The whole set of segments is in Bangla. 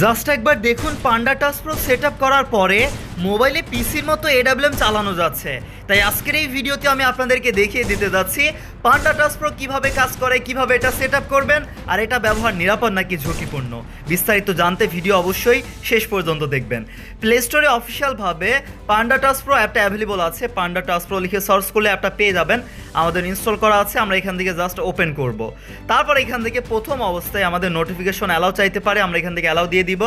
জাস্ট একবার দেখুন পান্ডা টাস্প্রো প্রো সেট করার পরে মোবাইলে পিসির মতো এডাব্লিউএম চালানো যাচ্ছে। তাই আজকের এই ভিডিওতে আমি আপনাদেরকে দেখিয়ে দিতে যাচ্ছি, পান্ডা টাচ প্রো কীভাবে কাজ করে, কীভাবে এটা সেট করবেন, আর এটা ব্যবহার নিরাপদ নাকি ঝুঁকিপূর্ণ? বিস্তারিত জানতে ভিডিও অবশ্যই শেষ পর্যন্ত দেখবেন। প্লে স্টোরে অফিসিয়ালভাবে পান্ডা টাচ প্রো অ্যাপটা অ্যাভেলেবল আছে। পান্ডা টাচ প্রো লিখে সার্চ করলে অ্যাপটা পেয়ে যাবেন। আমাদের ইনস্টল করা আছে, আমরা এখান থেকে জাস্ট ওপেন করব। তারপর এখান থেকে প্রথম অবস্থায় আমাদের নোটিফিকেশন অ্যালাউ চাইতে পারে, আমরা এখান থেকে অ্যালাউ দিয়ে দিব।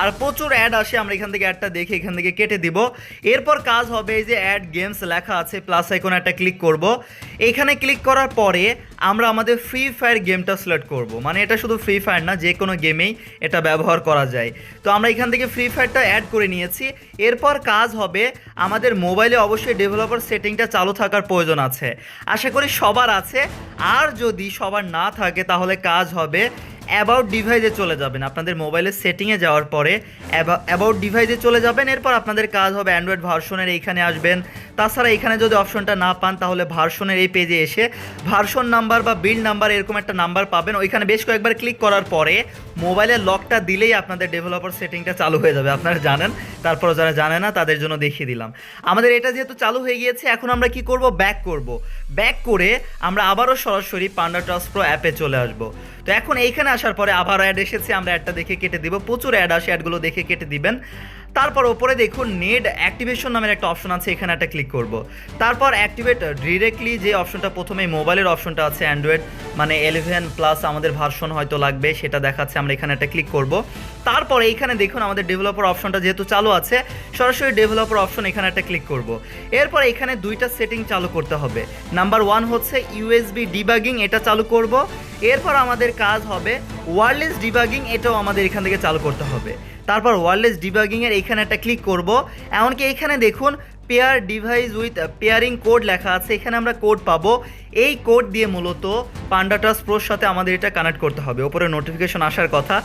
আর প্রচুর অ্যাড আসে, আমরা এখান থেকে অ্যাডটা দেখে এখান থেকে কেটে দিব। এরপর কাজ হবে এই যে অ্যাড গেমস লেখা আছে প্লাস আইকন একটা ক্লিক করব। এখানে ক্লিক করার পরে আমরা আমাদের ফ্রি ফায়ার গেমটা সিলেক্ট করব। মানে এটা শুধু ফ্রি ফায়ার না, যে কোনো গেমেই এটা ব্যবহার করা যায়। তো আমরা এখান থেকে ফ্রি ফায়ারটা অ্যাড করে নিয়েছি। এরপর কাজ হবে আমাদের মোবাইলে অবশ্যই ডেভেলপার সেটিংটা চালু থাকার প্রয়োজন আছে। আশা করি সবার আছে। আর যদি সবার না থাকে, তাহলে কাজ হবে অ্যাবাউট ডিভাইসে চলে যাবেন। আপনাদের মোবাইলের সেটিংয়ে যাওয়ার পরে অ্যাবাউট ডিভাইসে চলে যাবেন। এরপর আপনাদের কাজ হবে অ্যান্ড্রয়েড ভার্সনের এইখানে আসবেন। তাছাড়া এখানে যদি অপশনটা না পান, তাহলে ভার্সনের এই পেজে এসে ভার্সন নাম্বার বা বিল নাম্বার এরকম একটা নাম্বার পাবেন। ওইখানে বেশ কয়েকবার ক্লিক করার পরে মোবাইলের লকটা দিলেই আপনাদের ডেভেলপার সেটিংটা চালু হয়ে যাবে। আপনারা জানেন। তারপর যারা জানে না, তাদের জন্য দেখিয়ে দিলাম। আমাদের এটা যেহেতু চালু হয়ে গিয়েছে, এখন আমরা কি করব? ব্যাক করব। ব্যাক করে আমরা আবারও সরাসরি পান্ডা টস প্রো অ্যাপে চলে আসব। তো এখন এইখানে আসার পরে আবার অ্যাড এসেছে, আমরা অ্যাডটা দেখে কেটে দিব। প্রচুর অ্যাড আসে অ্যাডগুলো দেখে কেটে দিবেন। তারপর ওপরে দেখুন নেট অ্যাক্টিভেশন নামের একটা অপশন আছে, এখানে একটা ক্লিক করব। তারপর অ্যাক্টিভেট ডিরেক্টলি যে অপশনটা প্রথমে মোবাইলের অপশনটা আছে অ্যান্ড্রয়েড মানে এলেভেন প্লাস আমাদের ভার্সন হয়তো লাগবে, সেটা দেখাচ্ছে, আমরা এখানে একটা ক্লিক করব। তারপর এইখানে দেখুন আমাদের ডেভেলপার অপশনটা যেহেতু চালু আছে, সরাসরি ডেভেলপার অপশন এখানে একটা ক্লিক করব। এরপর এখানে দুইটা সেটিং চালু করতে হবে। নাম্বার ওয়ান হচ্ছে ইউএসবি ডিবাগিং এটা চালু করব। এরপর আমাদের কাজ হবে ওয়ারলেস ডিবাগিং এটাও আমাদের এখান থেকে চালু করতে হবে। তারপর ওয়ারলেস ডিবাগিংয়ের এখানে একটা ক্লিক করব। এমনকি এখানে দেখুন pair device with pairing code লেখা আছে। এখানে আমরা কোড পাবো। এই কোড দিয়ে মূলত পান্ডাটাস প্রোর সাথে আমাদের এটা কানেক্ট করতে হবে। ওপরে নোটিফিকেশন আসার কথা।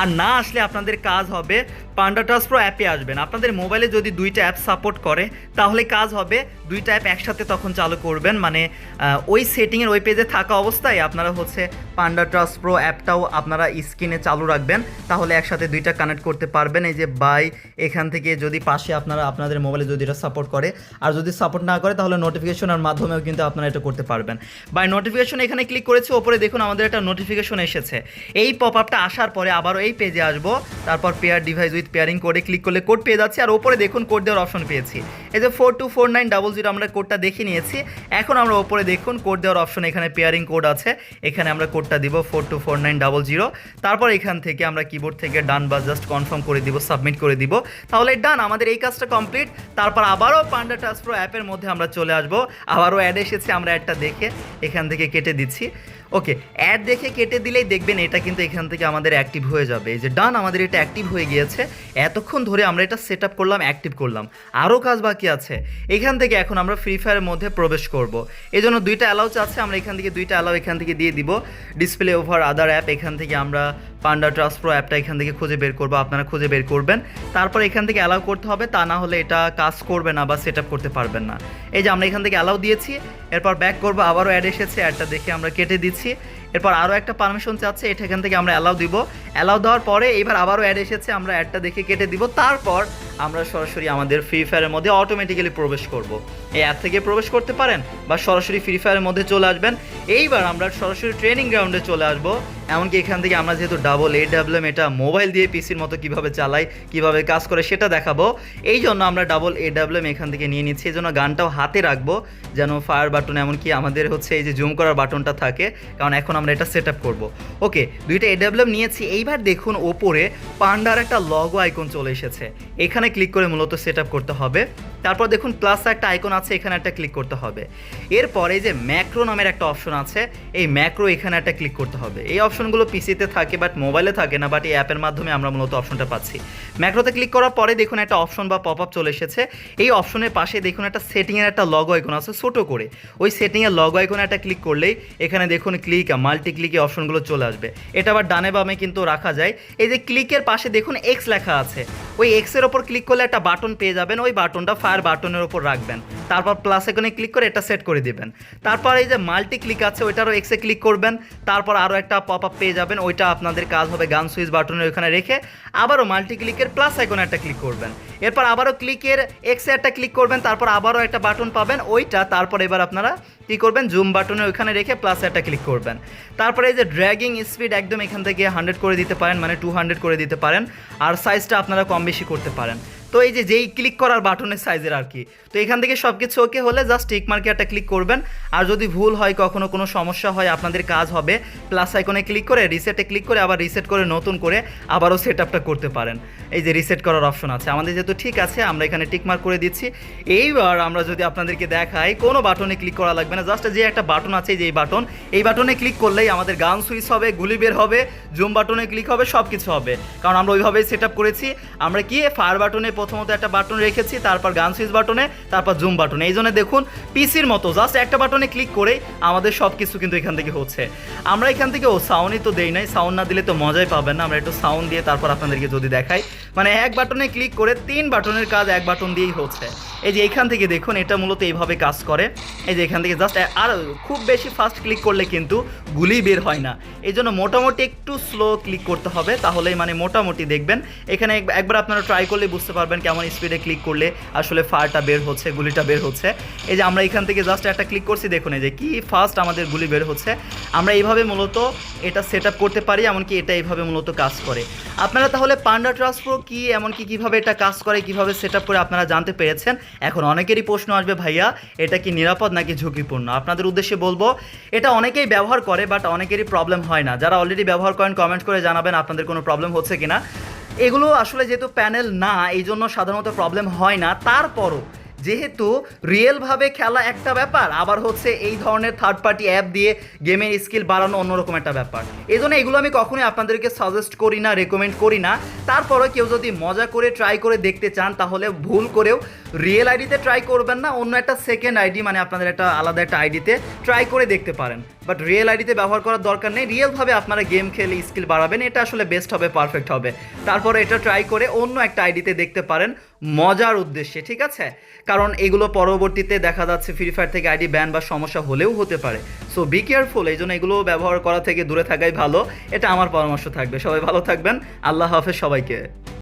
আর না আসলে আপনাদের কাজ হবে পান্ডাটাস প্রো অ্যাপে আসবেন। আপনাদের মোবাইলে যদি দুইটা অ্যাপ সাপোর্ট করে, তাহলে কাজ হবে দুইটা অ্যাপ একসাথে তখন চালু করবেন। মানে ওই সেটিংয়ের ওই পেজে থাকা অবস্থায় আপনারা হচ্ছে পান্ডাটাস প্রো অ্যাপটাও আপনারা স্ক্রিনে চালু রাখবেন। তাহলে একসাথে দুইটা কানেক্ট করতে পারবেন। এই যে বাই এখান থেকে যদি পাশে আপনারা, আপনাদের মোবাইলে যদি এটা সাপোর্ট করে। আর যদি সাপোর্ট না করে, তাহলে নোটিফিকেশনের মাধ্যমেও কিন্তু আপনারা এটা করতে পারবেন। বাই নোটিফিকেশন এখানে ক্লিক করেছি, ওপরে দেখুন আমাদের একটা নোটিফিকেশন এসেছে। এই পপ আপটা আসার পরে আবারও এই পেজে আসব। তারপর পেয়ার ডিভাইস উইথ পেয়ারিং কোডে ক্লিক করলে কোড পেয়ে যাচ্ছে, আর ওপরে দেখুন কোড দেওয়ার অপশন পেয়েছি। এই যে four two four nine double zero আমরা কোডটা দেখে নিয়েছি। এখন আমরা ওপরে দেখুন কোড দেওয়ার অপশন এখানে পেয়ারিং কোড আছে। এখানে আমরা কোডটা দিব four two four nine double zero তারপর এখান থেকে আমরা কিবোর্ড থেকে ডান বা জাস্ট কনফার্ম করে দিব সাবমিট করে দিব। তাহলে ডান আমাদের এই কাজটা কমপ্লিট তারপর আবারও পান্ডা প্রো অ্যাপের মধ্যে আমরা চলে আসব। আবারও অ্যাড এসেছে, আমরা অ্যাডটা দেখে এখান থেকে কেটে দিচ্ছি। ওকে অ্যাড দেখে কেটে দিলেই দেখবেন এটা কিন্তু এখান থেকে আমাদের অ্যাক্টিভ হয়ে যাবে। এই যে ডান আমাদের এটা অ্যাক্টিভ হয়ে গিয়েছে। এতক্ষণ ধরে আমরা এটা সেট আপ করলাম অ্যাক্টিভ করলাম। আরও কাজ বাকি আছে। এখান থেকে এখন আমরা ফ্রি ফায়ারের মধ্যে প্রবেশ করব। এই জন্য দুইটা অ্যালাউচ আছে, আমরা এখান থেকে দুইটা অ্যালাউ এখান থেকে দিয়ে দিব। ডিসপ্লে ওভার আদার অ্যাপ এখান থেকে আমরা পান্ডা ট্রাস প্রো অ্যাপটা এখান থেকে খুঁজে বের করব, আপনারা খুঁজে বের করবেন। তারপর এখান থেকে অ্যালাউ করতে হবে, তা না হলে এটা কাজ করবে না বা সেট আপ করতে পারবেন না। এই যে আমরা এখান থেকে অ্যালাউ দিয়েছি, এরপর ব্যাক করব, আবারও অ্যাড এসেছে অ্যাডটা দেখে আমরা কেটে দিচ্ছি। এরপর আরও একটা পারমিশন চাচ্ছে এটা এখান থেকে আমরা অ্যালাউ দিব। অ্যালাউ দেওয়ার পরে এবার আবারও অ্যাড এসেছে, আমরা অ্যাডটা দেখে কেটে দিব। তারপর আমরা সরাসরি আমাদের ফ্রি ফায়ারের মধ্যে অটোমেটিক্যালি প্রবেশ করব। এই অ্যাপ থেকে প্রবেশ করতে পারেন বা সরাসরি ফ্রি ফায়ারের মধ্যে চলে আসবেন। এইবার আমরা সরাসরি ট্রেনিং গ্রাউন্ডে চলে আসব। এমনকি এখান থেকে আমরা যেহেতু ডাবল এ ডাব্লিউএম এটা মোবাইল দিয়ে পিসির মতো কীভাবে চালাই, কীভাবে কাজ করে সেটা দেখাবো। এই জন্য আমরা ডাবল এ ডাব্লিউএম এখান থেকে নিয়ে নিচ্ছি। এই জন্য গানটাও হাতে রাখব, যেন ফায়ার বাটন এমনকি আমাদের হচ্ছে এই যে জুম করার বাটনটা থাকে, কারণ এখন আমরা এটা সেট আপ করব। ওকে দুইটা এ ডাব্লিউএম নিয়েছি। এইবার দেখুন ওপরে পান্ডার একটা লগো আইকন চলে এসেছে। এখানে ক্লিক করে মূলত সেট করতে হবে। তারপর দেখুন প্লাস একটা আইকন আছে, এখানে একটা ক্লিক করতে হবে। এরপরে যে ম্যাক্রো নামের একটা অপশন আছে, এই ম্যাক্রো এখানে একটা ক্লিক করতে হবে। এই অপশনগুলো পিসিতে থাকে বাট মোবাইলে থাকে না বাট এই অ্যাপের মাধ্যমে আমরা মূলত অপশনটা পাচ্ছি। ম্যাক্রোতে ক্লিক করার পরে দেখুন একটা অপশন বা পপ আপ চলে এসেছে। এই অপশনের পাশে দেখুন একটা সেটিংয়ের একটা লগ আইকন আছে ছোটো করে। ওই সেটিংয়ের লগ আইকনে একটা ক্লিক করলেই এখানে দেখুন ক্লিক মাল্টি ক্লিকে অপশনগুলো চলে আসবে। এটা আবার ডানে বামে কিন্তু রাখা যায়। এই যে ক্লিকের পাশে দেখুন এক্স লেখা আছে। ওই এক্সের ওপর ক্লিক করলে একটা বাটন পেয়ে যাবেন, ওই বাটনটা ফায়ার বাটনের ওপর রাখবেন। তারপর প্লাস এখানে ক্লিক করে এটা সেট করে দিবেন। তারপর এই যে মাল্টি ক্লিক আছে, ওইটারও এক্সে ক্লিক করবেন। তারপর আরও একটা পপ আপ পেয়ে যাবেন, ওইটা আপনাদের কাজ হবে গান সুইচ বাটনের ওখানে রেখে। আবারও মাল্টি ক্লিকের প্লাস আইকনে একটা ক্লিক করবেন। এরপর আবারও ক্লিকের এক্সে একটা ক্লিক করবেন, তারপর আবারও একটা বাটন পাবেন, ওইটা, তারপর এবার আপনারা কী করবেন জুম বাটনে ওইখানে রেখে প্লাস একটা ক্লিক করবেন। তারপরে এই যে ড্র্যাগিং স্পিড একদম এখান থেকে হান্ড্রেড করে দিতে পারেন মানে টু হান্ড্রেড করে দিতে পারেন, আর সাইজটা আপনারা কম বেশি করতে পারেন। তো এই যে যেই ক্লিক করার বাটনের সাইজের আর কি। তো এখান থেকে সব কিছু ওকে হলে জাস্ট টিক মার্কে একটা ক্লিক করবেন। আর যদি ভুল হয়, কখনো কোনো সমস্যা হয়, আপনাদের কাজ হবে প্লাস আইকনে ক্লিক করে রিসেটে ক্লিক করে, আবার রিসেট করে, নতুন করে আবারও সেট আপটা করতে পারেন। এই যে রিসেট করার অপশন আছে। আমাদের যেহেতু ঠিক আছে, আমরা এখানে টিক মার্ক করে দিচ্ছি। এইবার আমরা যদি আপনাদেরকে দেখাই, কোনো বাটনে ক্লিক করা লাগবে না। জাস্ট যে একটা বাটন আছে যে এই বাটন এই বাটনে ক্লিক করলেই আমাদের গান সুইচ হবে, গুলি বের হবে জুম বাটনে ক্লিক হবে সব কিছু হবে। কারণ আমরা ওইভাবেই সেট আপ করেছি। আমরা কি ফায়ার বাটনে প্রথমত একটা বাটন রেখেছি, তারপর গান সুইচ বাটনে, তারপর জুম বাটনে। এই জন্য দেখুন, পিসির মতো, জাস্ট একটা বাটনে ক্লিক করেই আমাদের সব কিছু কিন্তু এখান থেকে হচ্ছে। আমরা এখান থেকে, ও সাউন্ডই তো দেই নাই সাউন্ড না দিলে তো মজাই পাবেন না, আমরা একটু সাউন্ড দিয়ে তারপর আপনাদেরকে যদি দেখাই। মানে এক বাটনে ক্লিক করে তিন বাটনের কাজ এক বাটন দিয়েই হচ্ছে। এই যে এখান থেকে দেখুন, এটা মূলত এইভাবে কাজ করে। এই যে এখান থেকে জাস্ট আর খুব বেশি ফাস্ট ক্লিক করলে কিন্তু গুলি বের হয় না। এই জন্য মোটামুটি একটু স্লো ক্লিক করতে হবে, তাহলেই মানে মোটামুটি দেখবেন। এখানে এক- একবার আপনারা ট্রাই করলে বুঝতে পারবেন কেমন স্পিডে ক্লিক করলে। আসলে ফায়ারটা বের হচ্ছে, গুলিটা বের হচ্ছে। এই যে আমরা এখান থেকে জাস্ট একটা ক্লিক করছি, দেখুন এই যে কি ফাস্ট আমাদের গুলি বের হচ্ছে। আমরা এইভাবে মূলত এটা সেট করতে পারি, এমনকি এটা এইভাবে মূলত কাজ করে। আপনারা তাহলে পান্ডা ট্রান্সফার কি, এমনকি কীভাবে এটা কাজ করে, কীভাবে সেট করে আপনারা জানতে পেরেছেন? এখন অনেকেরই প্রশ্ন আসবে, ভাইয়া, এটা কি নিরাপদ নাকি ঝুঁকিপূর্ণ? আপনাদের উদ্দেশ্যে বলব, এটা অনেকেই ব্যবহার করে বাট অনেকেরই প্রবলেম হয় না। যারা অলরেডি ব্যবহার করেন কমেন্ট করে জানাবেন আপনাদের কোনো প্রবলেম হচ্ছে কিনা। এগুলো আসলে যেহেতু প্যানেল না এই জন্য সাধারণত প্রবলেম হয় না। তারপরও যেহেতু রিয়েলভাবে খেলা একটা ব্যাপার, আবার হচ্ছে এই ধরনের থার্ড পার্টি অ্যাপ দিয়ে গেমের স্কিল বাড়ানো অন্যরকম একটা ব্যাপার। এই জন্য এগুলো আমি কখনোই আপনাদেরকে সাজেস্ট করি না রেকমেন্ড করি না। তারপরেও কেউ যদি মজা করে ট্রাই করে দেখতে চান, তাহলে ভুল করেও রিয়েল আইডিতে ট্রাই করবেন না, অন্য একটা সেকেন্ড আইডি মানে আপনাদের একটা আলাদা একটা আইডিতে ট্রাই করে দেখতে পারেন। বাট রিয়েল আইডিতে ব্যবহার করার দরকার নেই। রিয়েলভাবে আপনারা গেম খেলে স্কিল বাড়াবেন। এটা আসলে বেস্ট হবে পারফেক্ট হবে। তারপরে এটা ট্রাই করে অন্য একটা আইডিতে দেখতে পারেন। মজার উদ্দেশ্যে, ঠিক আছে? কারণ এগুলো পরবর্তীতে দেখা যাচ্ছে ফ্রি ফায়ার থেকে আইডি ব্যান বা সমস্যা হলেও হতে পারে। সো বি কেয়ারফুল এই জন্য এগুলো ব্যবহার করা থেকে দূরে থাকাই ভালো। এটা আমার পরামর্শ থাকবে। সবাই ভালো থাকবেন। আল্লাহ হাফেজ সবাইকে।